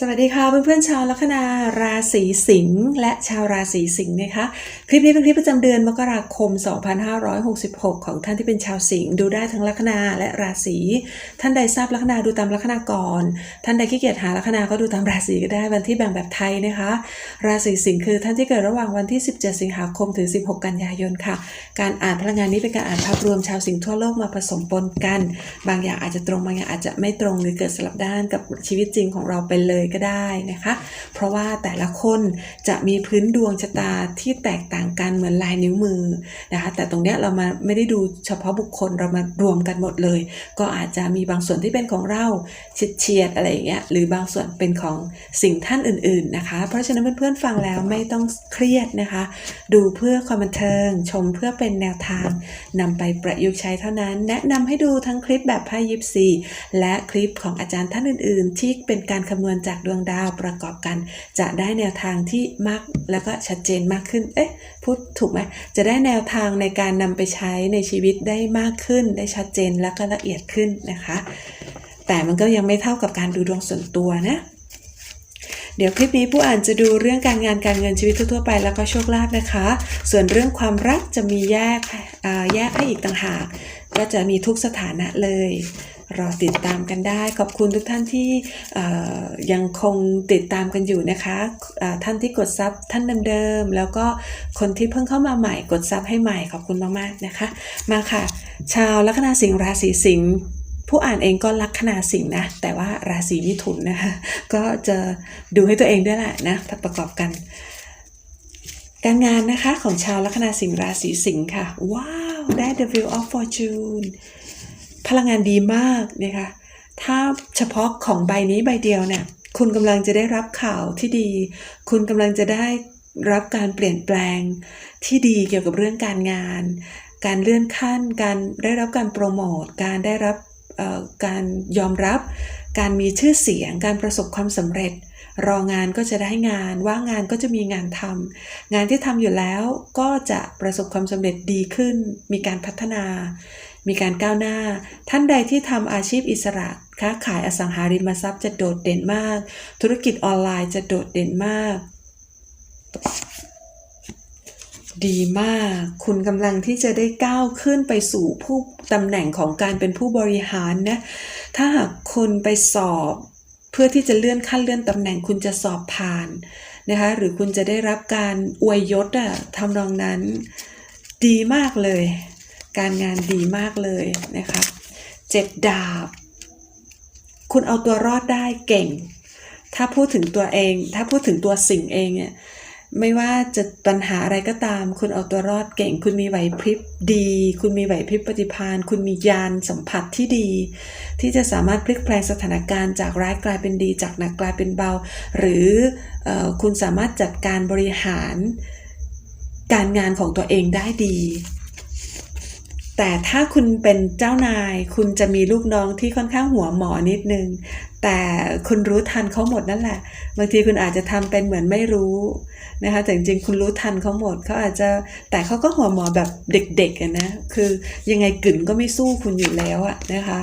สวัสดีค่ะเพื่อนๆชาวลัคนาราศีสิงห์และชาวราศีสิงห์นะคะ คลิปนี้เป็นคลิปประจำเดือนมกราคม 2566 ของท่านที่เป็นชาวสิงห์ดูได้ทั้งลัคนาและราศีท่านใดทราบลัคนาดูตามลัคนาก่อน ท่านใดขี้เกียจหาลัคนาก็ดูตามราศีก็ได้วันที่แบ่งแบบไทยนะคะ ราศีสิงห์คือท่านที่เกิดระหว่างวันที่ 17 สิงหาคมถึง 16 กันยายนค่ะ การอ่านพลังงานนี้เป็นการอ่านภาพรวมชาวสิงห์ทั่วโลกมาผสมปนกัน บางอย่างอาจจะตรงบางอย่างอาจจะไม่ตรงหรือเกิดสลับด้านกับชีวิตจริงของเราไปเลยก็ได้นะคะ เพราะว่าแต่ละคนจะมีพื้นดวงชะตาที่แตกต่างกันเหมือนลายนิ้วมือนะคะแต่ตรงเนี้ยเรามาไม่ได้ดูเฉพาะบุคคลเรามารวมกันหมดเลย ก็อาจจะมีบางส่วนที่เป็นของเราเฉียดเฉียดๆอะไรอย่างเงี้ยหรือบางส่วนเป็นของสิ่งท่านอื่นๆนะคะ เพราะฉะนั้นเพื่อนๆฟังแล้วไม่ต้องเครียดนะคะ ดูเพื่อความบันเทิงชมเพื่อเป็นแนวทางนำไปประยุกต์ใช้เท่านั้น แนะนำให้ดูทั้งคลิปแบบไพ่ยิปซีและคลิปของอาจารย์ท่านอื่นๆ ที่เป็นการคำนวณจากดวงดาวประกอบกัน จะได้แนวทางที่มากแล้วก็ชัดเจนมากขึ้น เอ๊ะพูดถูกไหมจะได้แนวทางในการนำไปใช้ในชีวิตได้มากขึ้น ได้ชัดเจนและก็ละเอียดขึ้นนะคะ แต่มันก็ยังไม่เท่ากับการดูดวงส่วนตัวนะเดี๋ยวคลิปนี้ผู้อ่านจะดูเรื่องการงานการเงินชีวิตทั่วไปแล้วก็โชคลาภนะคะ ส่วนเรื่องความรักจะมีแยกแยกให้อีกต่างหาก ก็จะมีทุกสถานะเลย รอติดตามกันได้ ขอบคุณทุกท่านที่ยังคงติดตามกันอยู่นะคะท่านที่กดซับท่านเดิมๆแล้วก็คนที่เพิ่งเข้ามาใหม่กดซับให้ใหม่ขอบคุณมากๆนะคะ มาค่ะ ชาวลัคนาสิงห์ราศีสิงห์ผู้อ่านเองก็ลัคนาสิงห์นะ แต่ว่าราศีมิถุนนะคะก็จะดูให้ตัวเองด้วยแหละนะถ้าประกอบกัน การงานนะคะของชาวลัคนาสิงห์ราศีสิงห์ค่ะ ว้าว ได้ The Wheel of Fortune พลังงานดีมากนะคะถ้าเฉพาะของใบนี้ใบเดียวเนี่ยคุณกำลังจะได้รับข่าวที่ดี คุณกำลังจะได้รับการเปลี่ยนแปลงที่ดีเกี่ยวกับเรื่องการงาน การเลื่อนขั้น การได้รับการโปรโมท การได้รับการยอมรับ การมีชื่อเสียง การประสบความสำเร็จ รองานก็จะได้งาน ว่างงานก็จะมีงานทำงานที่ทำอยู่แล้วก็จะประสบความสำเร็จดีขึ้น มีการพัฒนา มีการก้าวหน้า ท่านใดที่ทำอาชีพอิสระค้าขายอสังหาริมทรัพย์จะโดดเด่นมาก ธุรกิจออนไลน์จะโดดเด่นมาก ดีมาก คุณกำลังที่จะได้ก้าวขึ้นไปสู่ผู้ตำแหน่งของการเป็นผู้บริหารนะ ถ้าหากคุณไปสอบ เพื่อที่จะเลื่อนขั้นเลื่อนตำแหน่งคุณจะสอบผ่านนะคะหรือคุณจะได้รับการอวยยศอะทำนองนั้น ดีมากเลย การงานดีมากเลยนะคะเจ็ดดาบ คุณเอาตัวรอดได้เก่ง ถ้าพูดถึงตัวเอง ถ้าพูดถึงตัวสิ่งเองเนี่ยไม่ว่าจะปัญหาอะไรก็ตาม คุณเอาตัวรอดเก่ง คุณมีไหวพริบดี คุณมีไหวพริบปฏิภาณ คุณมียานสัมผัสที่ดี ที่จะสามารถพลิกแปลงสถานการณ์จากร้ายกลายเป็นดี จากหนักกลายเป็นเบา หรือออคุณสามารถจัดการบริหารการงานของตัวเองได้ดี แต่ถ้าคุณเป็นเจ้านาย คุณจะมีลูกน้องที่ค่อนข้างหัวหมอนิดนึง แต่คุณรู้ทันเขาหมดนั่นแหละ บางทีคุณอาจจะทำเป็นเหมือนไม่รู้นะคะแต่จริงๆคุณรู้ทันเขาหมดเขาอาจจะแต่เขาก็หัวหมอแบบเด็กๆนะคือยังไงกึ่นก็ไม่สู้คุณอยู่แล้วอะนะคะ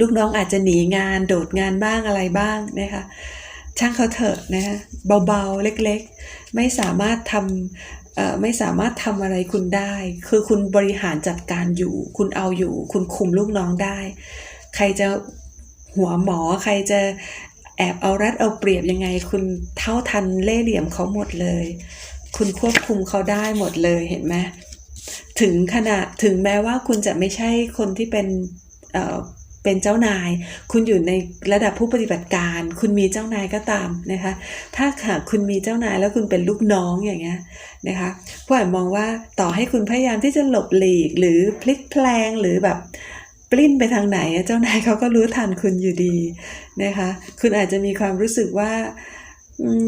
ลูกน้องอาจจะหนีงานโดดงานบ้างอะไรบ้างนะคะช่างเขาเถอะนะคะเบาๆเล็กๆ ไม่สามารถทำ ไม่สามารถทำอะไรคุณได้ คือคุณบริหารจัดการอยู่ คุณเอาอยู่ คุณคุมลูกน้องได้ ใครจะหัวหมอ ใครจะแอบเอารัดเอาเปรียบยังไง คุณเท่าทันเล่เหลี่ยมเขาหมดเลย คุณควบคุมเขาได้หมดเลยเห็นไหมถึงขนาดถึงแม้ว่าคุณจะไม่ใช่คนที่เป็น เป็นเจ้านาย คุณอยู่ในระดับผู้ปฏิบัติการ คุณมีเจ้านายก็ตามนะคะ ถ้าหากคุณมีเจ้านายแล้วคุณเป็นลูกน้องอย่างเงี้ยนะคะผู้อ่านมองว่าต่อให้คุณพยายามที่จะหลบหลีกหรือพลิกแพลงหรือแบบปลิ้นไปทางไหน เจ้านายเขาก็รู้ทันคุณอยู่ดีนะคะ คุณอาจจะมีความรู้สึกว่า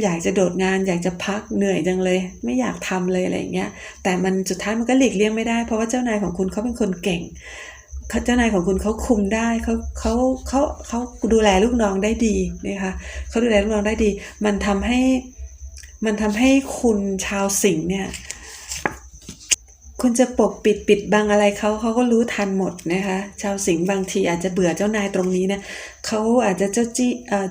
อยากจะโดดงานอยากจะพักเหนื่อยจังเลย ไม่อยากทำเลยอะไรอย่างเงี้ยแต่มันสุดท้ายมันก็หลีกเลี่ยงไม่ได้เพราะว่าเจ้านายของคุณเขาเป็นคนเก่ง เจ้านายของคุณเขาคุมได้เขาเขาเขาเขาดูแลลูกน้องได้ดีนะคะเขาดูแลลูกน้องได้ดี มันทำให้มันทำให้คุณชาวสิงห์เนี่ย คุณจะปกปิดปิดบังอะไรเขาเขาก็รู้ทันหมดนะคะ ชาวสิงห์บางทีอาจจะเบื่อเจ้านายตรงนี้นะเขาอาจจะเจ้าจี้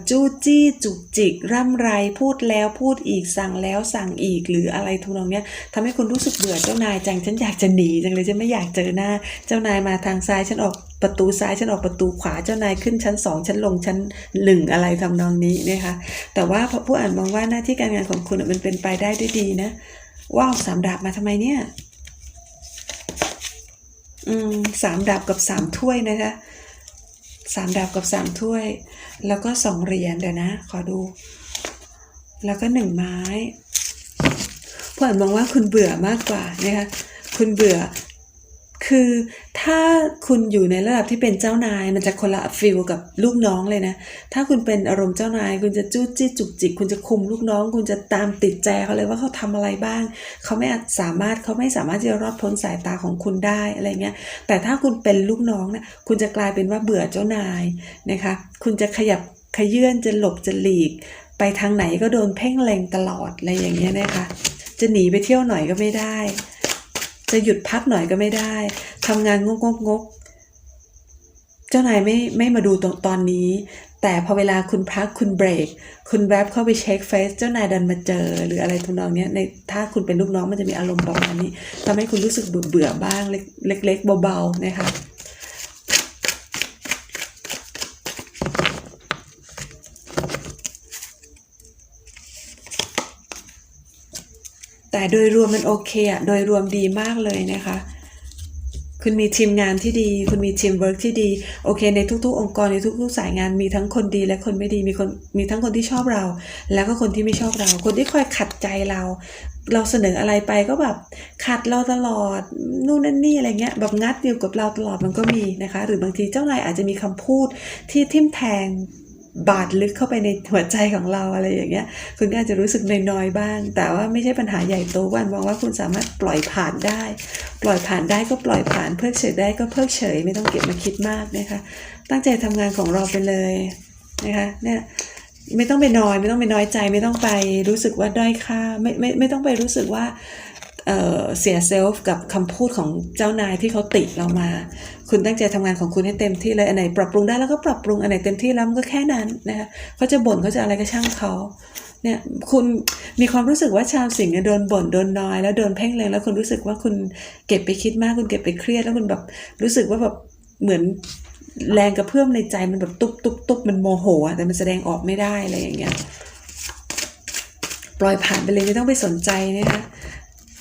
จู้จี้จุกจิก ร่ำไรพูดแล้วพูดอีกสั่งแล้วสั่งอีกหรืออะไรทุกนองเนี้ยทำให้คุณรู้สึกเบื่อเจ้านายจังฉันอยากจะหนีจังเลยฉันไม่อยากเจอหน้า เจ้านายมาทางซ้ายฉันออกประตูซ้ายฉันออกประตูขวาเจ้านายขึ้นชั้นสองฉันลงชั้นหนึ่งอะไรทำนองนี้นะคะแต่ว่าผู้อ่านมองว่าหน้าที่การงานของคุณมันเป็นไปได้ด้วยดีนะว้าวสามดาบมาทำไมเนี่ย อืมสามดาบกับสามถ้วยนะคะสามดาบกับสามถ้วย แล้วก็สองเหรียญเดี๋ยวนะ ขอดู แล้วก็หนึ่งไม้ผู้อ่านมองว่าคุณเบื่อมากกว่านะคะคุณเบื่อ คือถ้าคุณอยู่ในระดับที่เป็นเจ้านาย มันจะคนละฟิลกับลูกน้องเลยนะ ถ้าคุณเป็นอารมณ์เจ้านาย คุณจะจู้จี้จุกจิก คุณจะคุมลูกน้อง คุณจะตามติดใจเขาเลยว่าเขาทำอะไรบ้าง เขาไม่สามารถเขาไม่สามารถที่จะรอดพ้นสายตาของคุณได้อะไรเงี้ย แต่ถ้าคุณเป็นลูกน้องนะคุณจะกลายเป็นว่าเบื่อเจ้านายนะคะ คุณจะขยับขยื่นจะหลบจะหลีก ไปทางไหนก็โดนเพ่งเล็งตลอดอะไรอย่างเงี้ยนะคะ จะหนีไปเที่ยวหน่อยก็ไม่ได้ จะหยุดพักหน่อยก็ไม่ได้ทำงานงกงกงกเจ้านายไม่ไม่มาดูตรงตอนนี้ แต่พอเวลาคุณพักคุณเบรก คุณแวบเข้าไปเช็คเฟซเจ้านายดันมาเจอ หรืออะไรทุนองเนี้ยในถ้าคุณเป็นลูกน้องมันจะมีอารมณ์ประมาณนี้ทำให้คุณรู้สึกเบื่อเบื่อบ้างเล็กเล็กๆเบาๆนะคะ แต่โดยรวมมันโอเคอะโดยรวมดีมากเลยนะคะ คุณมีทีมงานที่ดี คุณมีทีมเวิร์กที่ดี โอเค ในทุก ๆ องค์กรในทุก ๆ สายงานมีทั้งคนดีและคนไม่ดี มีคนมีทั้งคนที่ชอบเรา แล้วก็คนที่ไม่ชอบเรา คนที่คอยขัดใจเรา เราเสนออะไรไปก็แบบขัดเราตลอด นู่นนั่นนี่อะไรเงี้ย แบบงัดอยู่กับเราตลอดมันก็มีนะคะ หรือบางทีเจ้านายอาจจะมีคำพูดที่ทิ่มแทง บาดลึกเข้าไปในหัวใจของเราอะไรอย่างเงี้ย คุณก็อาจจะรู้สึกน้อยๆบ้าง แต่ว่าไม่ใช่ปัญหาใหญ่โตวันมองว่าคุณสามารถปล่อยผ่านได้ ปล่อยผ่านได้ก็ปล่อยผ่าน เพิกเฉยได้ก็เพิกเฉย ไม่ต้องเก็บมาคิดมากนะคะ ตั้งใจทำงานของเราไปเลยนะคะเนี่ยไม่ต้องไปนอยไม่ต้องไปน้อยใจ ไม่ต้องไปรู้สึกว่าด้อยค่าไม่ไม่ไม่ต้องไปรู้สึกว่า เเสียเซลฟ์กับคำพูดของเจ้านายที่เขาติเรามา คุณตั้งใจทำงานของคุณให้เต็มที่เลยอันไหนปรับปรุงได้แล้วก็ปรับปรุงอันไหนเต็มที่แล้วมันก็แค่นั้นนะคะเขาจะบ่นเขาจะอะไรก็ช่างเขาเนี่ยคุณมีความรู้สึกว่าชาวสิงห์เนี่ยโดนบ่นโดนนอย แล้วโดนเพ่งเลงแล้วคุณรู้สึกว่าคุณเก็บไปคิดมากคุณเก็บไปเครียดแล้วคุณแบบรู้สึกว่าแบบเหมือนแรงกระเพื่อมในใจมันแบบตุ๊บตุ๊บตุ๊บมันโมโหแต่มันแสดงออกไม่ได้อะไรอย่างเงี้ยปล่อยผ่านไปเลยไม่ต้องไปสนใจนะคะ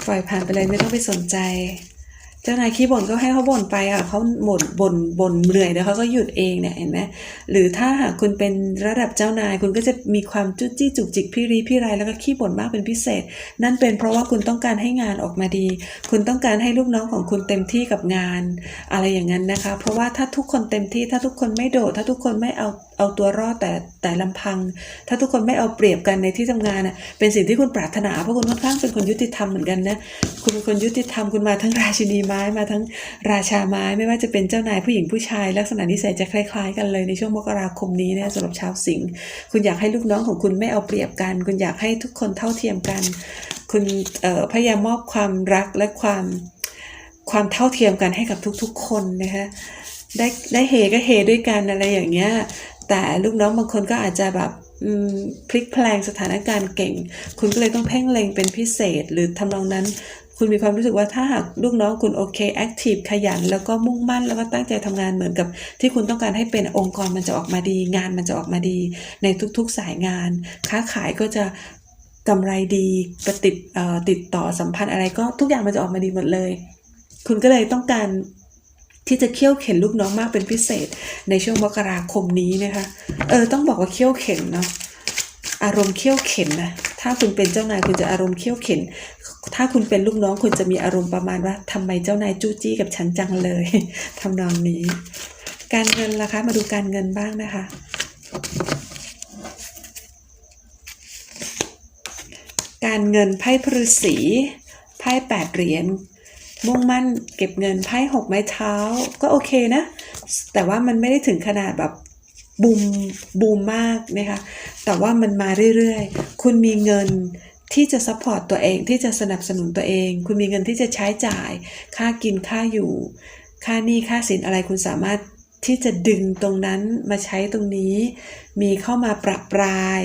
ปล่อยผ่านไปเลยไม่ต้องไปสนใจ เจ้านายขี้บ่นก็ให้เขาบ่นไปอะเขาบ่นบ่นบ่นเหนื่อยเดี๋ยวเขาก็หยุดเองเนี่ยเห็นไหมหรือถ้าหากคุณเป็นระดับเจ้านายคุณก็จะมีความจุ้จี้จุกจิกพี่รีพี่ไรแล้วก็ขี้บ่นมากเป็นพิเศษ นั่นเป็นเพราะว่าคุณต้องการให้งานออกมาดี คุณต้องการให้ลูกน้องของคุณเต็มที่กับงาน อะไรอย่างนั้นนะคะ เพราะว่าถ้าทุกคนเต็มที่ถ้าทุกคนไม่โดด ถ้าทุกคนไม่เอา เอาตัวรอดแต่แต่ลำพัง ถ้าทุกคนไม่เอาเปรียบกันในที่ทำงานน่ะเป็นสิ่งที่คุณปรารถนาเพราะคุณค่อนข้างเป็นคนยุติธรรมเหมือนกันนะคุณเป็นคนยุติธรรมคุณมาทั้งราชินีไม้มาทั้งราชาไม้ ไม่ว่าจะเป็นเจ้านายผู้หญิงผู้ชาย ลักษณะนิสัยจะคล้าย ๆ กันเลยในช่วงมกราคมนี้นี่ยสำหรับชาวสิงห์คุณอยากให้ลูกน้องของคุณไม่เอาเปรียบกัน คุณอยากให้ทุกคนเท่าเทียมกัน คุณพยายามมอบความรักและความความเท่าเทียมกันให้กับทุกๆคนนะคะได้ได้เฮก็เฮด้วยกันอะไรอย่างเงี้ย แต่ลูกน้องบางคนก็อาจจะแบบพลิกแพลงสถานการณ์เก่ง คุณก็เลยต้องเพ่งเล็งเป็นพิเศษ หรือทำนองนั้น คุณมีความรู้สึกว่าถ้าหากลูกน้องคุณโอเคแอคทีฟขยัน แล้วก็มุ่งมั่นแล้วก็ตั้งใจทำงานเหมือนกับ ที่คุณต้องการให้เป็นองค์กรมันจะออกมาดี งานมันจะออกมาดี ในทุกๆสายงาน ค้าขายก็จะกำไรดีปฏิดติดต่อสัมพันธ์อะไรก็ทุกอย่างมันจะออกมาดีหมดเลย คุณก็เลยต้องการ ที่จะเคี่ยวเข็นลูกน้องมากเป็นพิเศษ ในช่วงมกราคมนี้นะคะเออต้องบอกว่าเคี่ยวเข็นเนาะอารมณ์เคี่ยวเข็นนะถ้าคุณเป็นเจ้านายคุณจะอารมณ์เคี่ยวเข็น ถ้าคุณเป็นลูกน้องคุณจะมีอารมณ์ประมาณว่าทำไมเจ้านายจู้จี้กับฉันจังเลยทำนองนี้ การเงินล่ะคะ มาดูการเงินบ้างนะคะการเงินไพ่พฤษีไพ่แปดเหรียญ มุ่งมั่นเก็บเงินไพ่หกไม้เท้าก็โอเคนะ แต่ว่ามันไม่ได้ถึงขนาดแบบบูมบูมมากนะคะแต่ว่ามันมาเรื่อยๆ คุณมีเงินที่จะซัพพอร์ตตัวเองที่จะสนับสนุนตัวเอง คุณมีเงินที่จะใช้จ่าย ค่ากินค่าอยู่ ค่าหนี้ค่าสินอะไรคุณสามารถที่จะดึงตรงนั้นมาใช้ตรงนี้ มีเข้ามาประปราย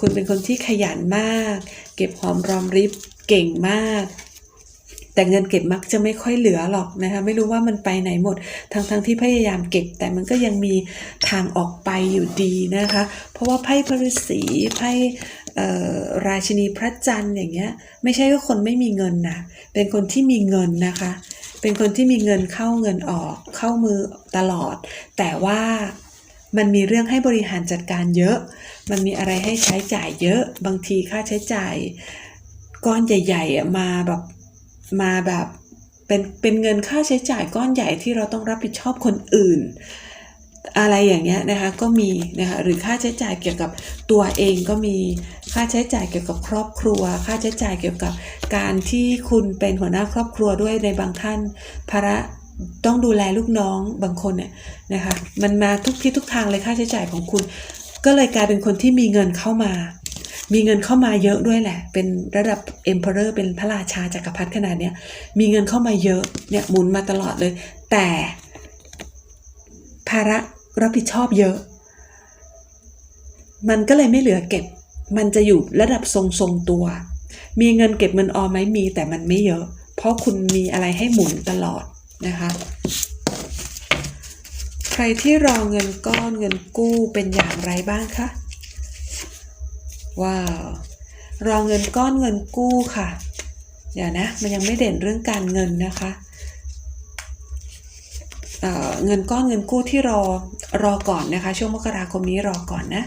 คุณเป็นคนที่ขยันมาก เก็บหอมรอมริบเก่งมาก แต่เงินเก็บมักจะไม่ค่อยเหลือหรอกนะคะไม่รู้ว่ามันไปไหนหมดทั้งทั้งที่พยายามเก็บ แต่มันก็ยังมีทางออกไปอยู่ดีนะคะ เพราะว่าไพ่พฤษีไพ่ราชินีพระจันทร์อย่างเงี้ยไม่ใช่ว่าคนไม่มีเงินนะเป็นคนที่มีเงินนะคะ เป็นคนที่มีเงินเข้าเงินออก เข้ามือตลอด แต่ว่ามันมีเรื่องให้บริหารจัดการเยอะ มันมีอะไรให้ใช้จ่ายเยอะ บางทีค่าใช้จ่ายก้อนใหญ่ ๆ มาแบบ มาแบบเป็นเป็นเงินค่าใช้จ่ายก้อนใหญ่ที่เราต้องรับผิดชอบคนอื่น อะไรอย่างเงี้ยนะคะก็มีนะคะหรือค่าใช้จ่ายเกี่ยวกับตัวเองก็มีค่าใช้จ่ายเกี่ยวกับครอบครัว ค่าใช้จ่ายเกี่ยวกับการที่คุณเป็นหัวหน้าครอบครัวด้วยในบางท่านภาระต้องดูแลลูกน้องบางคนเนี่ยนะคะมันมาทุกที่ทุกทางเลยค่าใช้จ่ายของคุณ ก็เลยกลายเป็นคนที่มีเงินเข้ามา มีเงินเข้ามาเยอะด้วยแหละ เป็นระดับ emperor เรอร์เป็นพระราชาจักรพรรดิขนาดเนี้ยมีเงินเข้ามาเยอะเนี่ยหมุนมาตลอดเลย แต่ภาระรับผิดชอบเยอะ มันก็เลยไม่เหลือเก็บ มันจะอยู่ระดับทรงทรงๆตัว มีเงินเก็บเงินออมไหมมีแต่มันไม่เยอะ เพราะคุณมีอะไรให้หมุนตลอดนะคะ ใครที่รอเงินก้อนเงินกู้เป็นอย่างไรบ้างคะ ว้าว รอเงินก้อนเงินกู้ค่ะ เดี๋ยวนะ มันยังไม่เด่นเรื่องการเงินนะคะเเงินก้อนเงินกู้ที่รอรอก่อนนะคะ ช่วงมกราคมนี้รอก่อนนะ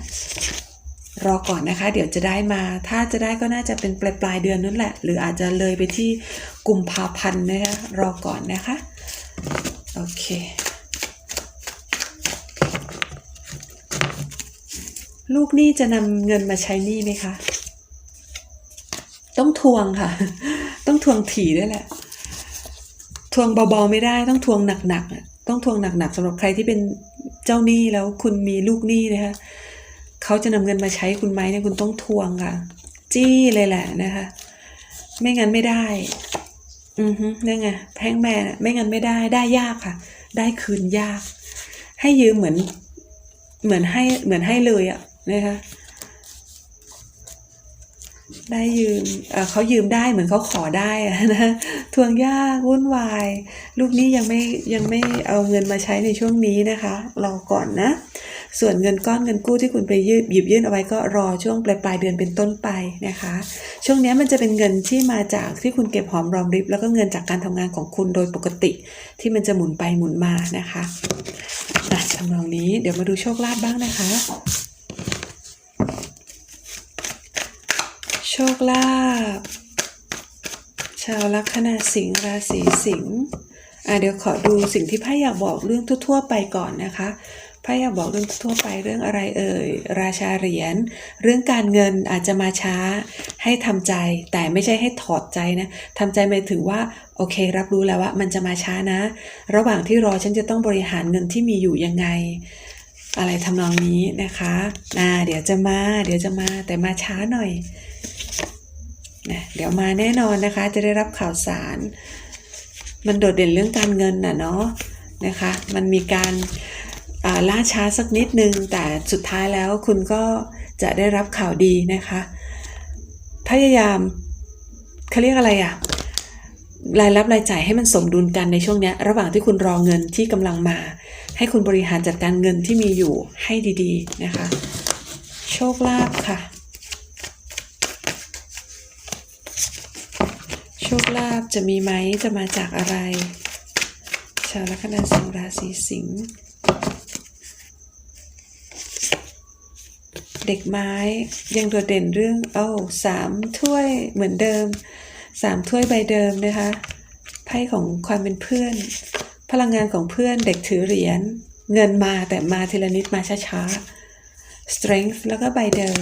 รอก่อนนะคะ เดี๋ยวจะได้มา ถ้าจะได้ก็น่าจะเป็นปลายปลายเดือนนั่นแหละ หรืออาจจะเลยไปที่กุมภาพันธ์นะคะรอก่อนนะคะ โอเค ลูกหนี้จะนำเงินมาใช้หนี้ไหมคะ ต้องทวงค่ะ ต้องทวงถี่ด้วยแหละ ทวงเบาๆไม่ได้ ต้องทวงหนักๆอะต้องทวงหนักๆสำหรับใครที่เป็นเจ้าหนี้แล้วคุณมีลูกหนี้นะคะเขาจะนำเงินมาใช้คุณไหมเนี่ยคุณต้องทวงค่ะ จี้เลยแหละนะคะ ไม่งั้นไม่ได้ อือฮึนี่ไงแพงแม่ไม่งั้นไม่ได้ได้ยากค่ะ ได้คืนยาก ให้ยืมเหมือนเหมือนให้เหมือนให้เลยอะ นะคะได้ยืมเอ่อเขายืมได้เหมือนเขาขอได้อะนะทวงยากวุ่นวาย ลูกนี้ยังไม่ยังไม่เอาเงินมาใช้ในช่วงนี้นะคะรอก่อนนะ ส่วนเงินก้อนเงินกู้ที่คุณไปยืมหยิบยื่นเอาไว้ก็รอช่วงปลายปลายเดือนเป็นต้นไปนะคะ ช่วงนี้มันจะเป็นเงินที่มาจากที่คุณเก็บหอมรอมริบ แล้วก็เงินจากการทำงานของคุณโดยปกติที่มันจะหมุนไปหมุนมานะคะอะทำนองนี้เดี๋ยวมาดูโชคลาภบ้างนะคะ โช คลาภชาวลัคนาสิงห์ราศีสิงห์อะเดี๋ยวขอดูสิ่งที่ไพ่อยากบอกเรื่องทั่วๆไปก่อนนะคะไพ่อยากบอกเรื่องทั่วไปเรื่องอะไรเอ่ยราชาเหรียญเรื่องการเงินอาจจะมาช้าให้ทำใจ แต่ไม่ใช่ให้ถอดใจนะทำใจหมายถึงว่าโอเค รับรู้แล้วว่ามันจะมาช้านะ ระหว่างที่รอฉันจะต้องบริหารเงินที่มีอยู่ยังไง อะไรทำนองนี้นะคะอ่าเดี๋ยวจะมา เดี๋ยวจะมาแต่มาช้าหน่อย นะเดี๋ยวมาแน่นอนนะคะ จะได้รับข่าวสาร มันโดดเด่นเรื่องการเงินน่ะเนาะนะคะ มันมีการาล่าช้าสักนิดนึง แต่สุดท้ายแล้วคุณก็จะได้รับข่าวดีนะคะ พยายามเขาเรียกอะไรอะรายรับรายจ่ายให้มันสมดุลกันในช่วงเนี้ยระหว่างที่คุณรอเงินที่กำลังมา ให้คุณบริหารจัดการเงินที่มีอยู่ให้ดีๆนะคะ โชคลาภค่ะ โช คลาภจะมีไหมจะมาจากอะไร ชาวลัคนาสิงห์ราศีสิงห์เด็กไม้ยังโดดเด่นเรื่องเอ้าสามถ้วยเหมือนเดิมสามถ้วยใบเดิมนะคะไพ่ของความเป็นเพื่อน พลังงานของเพื่อนเด็กถือเหรียญเงินมาแต่มาทีละนิดมาช้าๆ strength แล้วก็ใบเดิม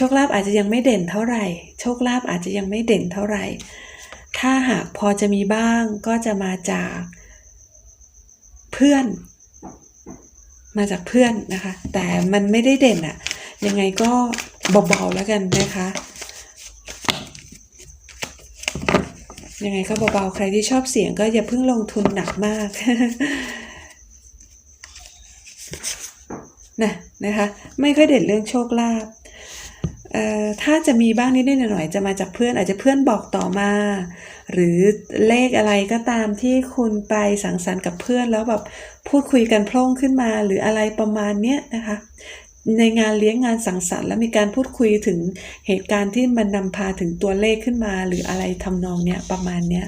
โชคลาภอาจจะยังไม่เด่นเท่าไหร่ โชคลาภอาจจะยังไม่เด่นเท่าไหร่ ถ้าหากพอจะมีบ้างก็จะมาจากเพื่อน มาจากเพื่อนนะคะ แต่มันไม่ได้เด่นอะยังไงก็เบาๆแล้วกันนะคะ ยังไงก็เบาๆ ใครที่ชอบเสียงก็อย่าเพิ่งลงทุนหนักมากนะนะคะ ไม่ค่อยเด่นเรื่องโชคลาภ ถ้าจะมีบ้างนิดๆหน่อยๆจะมาจากเพื่อนอาจจะเพื่อนบอกต่อมา หรือเลขอะไรก็ตามที่คุณไปสังสรรค์กับเพื่อนแล้วแบบพูดคุยกันโพล่งขึ้นมา หรืออะไรประมาณเนี้ยนะคะ ในงานเลี้ยงงานสังสรรค์แล้วมีการพูดคุยถึงเหตุการณ์ที่มันนำพาถึงตัวเลขขึ้นมา หรืออะไรทำนองเนี้ยประมาณเนี้ย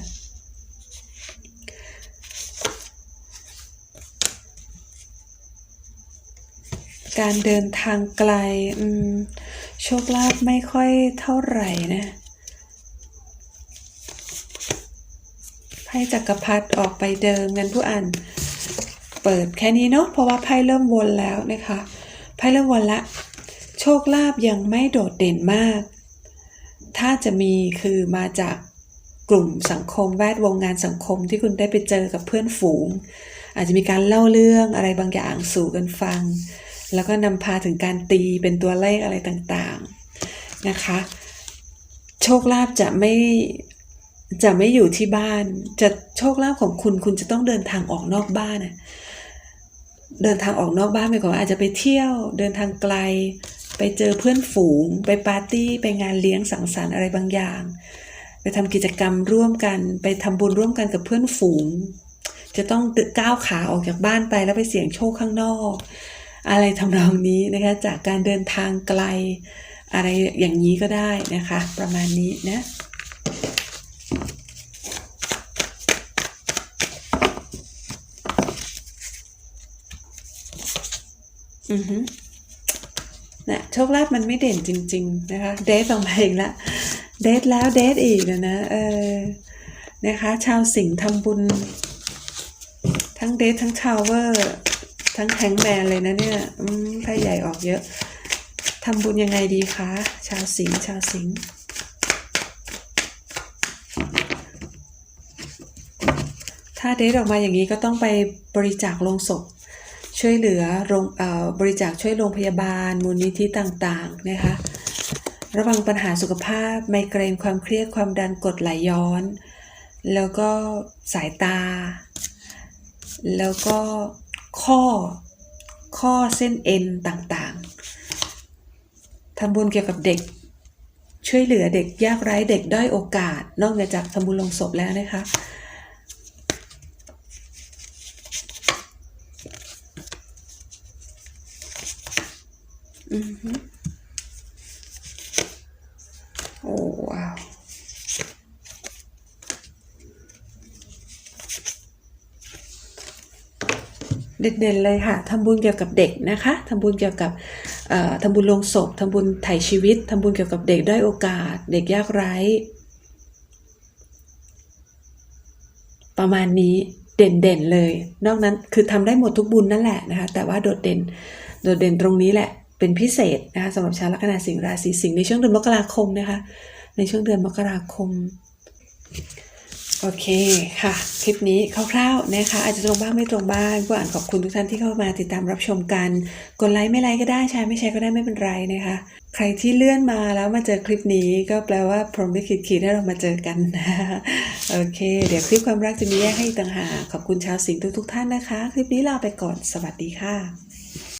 การเดินทางไกลอืม โชคลาภไม่ค่อยเท่าไหร่นะไพ่จักรพรรดิออกไปเดิมงั้นผู้อ่านเปิดแค่นี้เนาะเพราะว่าไพ่เริ่มวนแล้วนะคะไพ่เริ่มวนละ โชคลาภยังไม่โดดเด่นมาก ถ้าจะมีคือมาจากกลุ่มสังคมแวดวงงานสังคมที่คุณได้ไปเจอกับเพื่อนฝูง อาจจะมีการเล่าเรื่องอะไรบางอย่างสู่กันฟัง แล้วก็นำพาถึงการตีเป็นตัวเลขอะไรต่างๆนะคะ โชคลาภจะไม่จะไม่อยู่ที่บ้าน จะโชคลาภของคุณคุณจะต้องเดินทางออกนอกบ้านนะเดินทางออกนอกบ้านหมายความว่าอาจจะไปเที่ยวเดินทางไกล ไปเจอเพื่อนฝูง ไปปาร์ตี้ ไปงานเลี้ยงสังสรรค์อะไรบางอย่าง ไปทำกิจกรรมร่วมกัน ไปทำบุญร่วมกันกับเพื่อนฝูง จะต้องก้าวขาออกจากบ้านไปแล้วไปเสี่ยงโชคข้างนอก อะไรทำนองนี้นะคะจากการเดินทางไกล อะไรอย่างนี้ก็ได้นะคะ ประมาณนี้นะอือฮึนะโชคลาภมันไม่เด่นจริง ๆ นะคะ เดทออกมาอีกละเดทแล้วเดทอีกนะนะเออนะคะ ชาวสิงห์ทำบุญ ทั้งเดททั้งชาวเวอร์ ทั้งแฮงแมนเลยนะเนี่ยอืมไพ่ใหญ่ออกเยอะทำบุญยังไงดีคะ ชาวสิงห์ชาวสิงห์ถ้าเดทออกมาอย่างนี้ก็ต้องไปบริจาคลงศพ ช่วยเหลือโรงเอ่อบริจาคช่วยโรงพยาบาล มูลนิธิต่างๆนะคะ ระวังปัญหาสุขภาพ ไมเกรนความเครียดความดันกดไหลย้อน แล้วก็สายตา แล้วก็ ข้อ ข้อเส้นเอ็นต่างๆทำบุญเกี่ยวกับเด็ก ช่วยเหลือเด็กยากไร้เด็กด้อยโอกาส นอกเหนือจากทำบุญลงศพแล้วนะคะ อือฮึโอ้ว้าว เด่นๆเลยค่ะทำบุญเกี่ยวกับเด็กนะคะทำบุญเกี่ยวกับทำบุญลงศพทำบุญไถ่ชีวิตทำบุญเกี่ยวกับเด็กด้อยโอกาส เด็กยากไร้ ประมาณนี้เด่นๆเลย นอกนั้นคือทำได้หมดทุกบุญนั่นแหละนะคะ แต่ว่าโดดเด่น โดดเด่นตรงนี้แหละ เป็นพิเศษนะคะสำหรับชาวลัคนาสิงห์ราศีสิงห์ในช่วงเดือนมกราคมนะคะ ในช่วงเดือนมกราคม โอเคค่ะ คลิปนี้คร่าวๆนะคะ อาจจะตรงบ้างไม่ตรงบ้างก็อ่านขอบคุณทุกท่านที่เข้ามาติดตามรับชมกัน กดไลค์ไม่ไลค์ก็ได้ใช้ไม่ใช้ก็ได้ไม่เป็นไรนะคะ ใครที่เลื่อนมาแล้วมาเจอคลิปนี้ก็แปลว่าพรหมลิขิตขีดให้เรามาเจอกันนะโอเค เดี๋ยวคลิปความรักจะมีแยกให้ต่างหากขอบคุณชาวสิงห์ทุกๆ ท่านนะคะ คลิปนี้ลาไปก่อนสวัสดีค่ะ